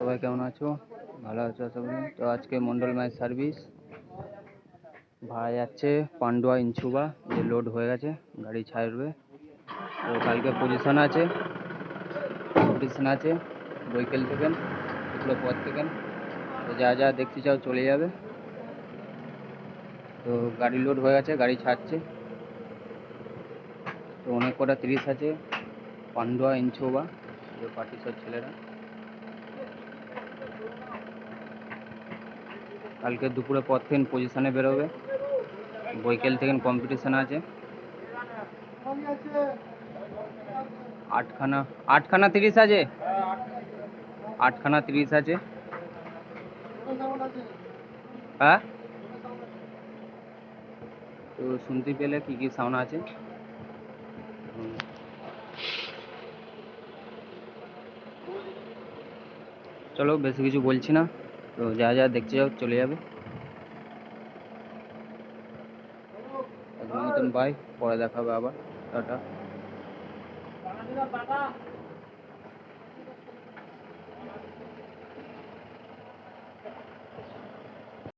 সবাই কেমন আছো? ভালো আছো করি। তো আজকে মন্ডল মাই সার্ভিস ভাড়া যাচ্ছে পান্ডুয়া ইনছুবা যে লোড হয়ে গেছে, গাড়ি ছাড়বে। তো কালকে পজিশন আছে পজিশন আছে বৈকেল থেকে এগুলো পর থেকে। তো যা যা দেখতে চাও চলে যাবে। তো গাড়ি লোড হয়ে গেছে, গাড়ি ছাড়ছে। তো অনেক কটা তিরিশ আছে, পান্ডুয়া ইনছুবা যে পার্টি সব ছেলেরা। কালকে দুপুরে পর থেকে পজিশনে বেরোবে। বৈকাল থেকে কম্পিটিশন আছে। আটখানা আটখানা তিরিশ আছে? আটখানা তিরিশ আছে। হ্যাঁ? তো শুনতে পেলে কি কি সাউন্ড আছে? চলো, বেশি কিছু বলছি না। তো যা যা দেখতে যাও চলে যাবে। মতন বাই পরে দেখাবে আবার টাটা।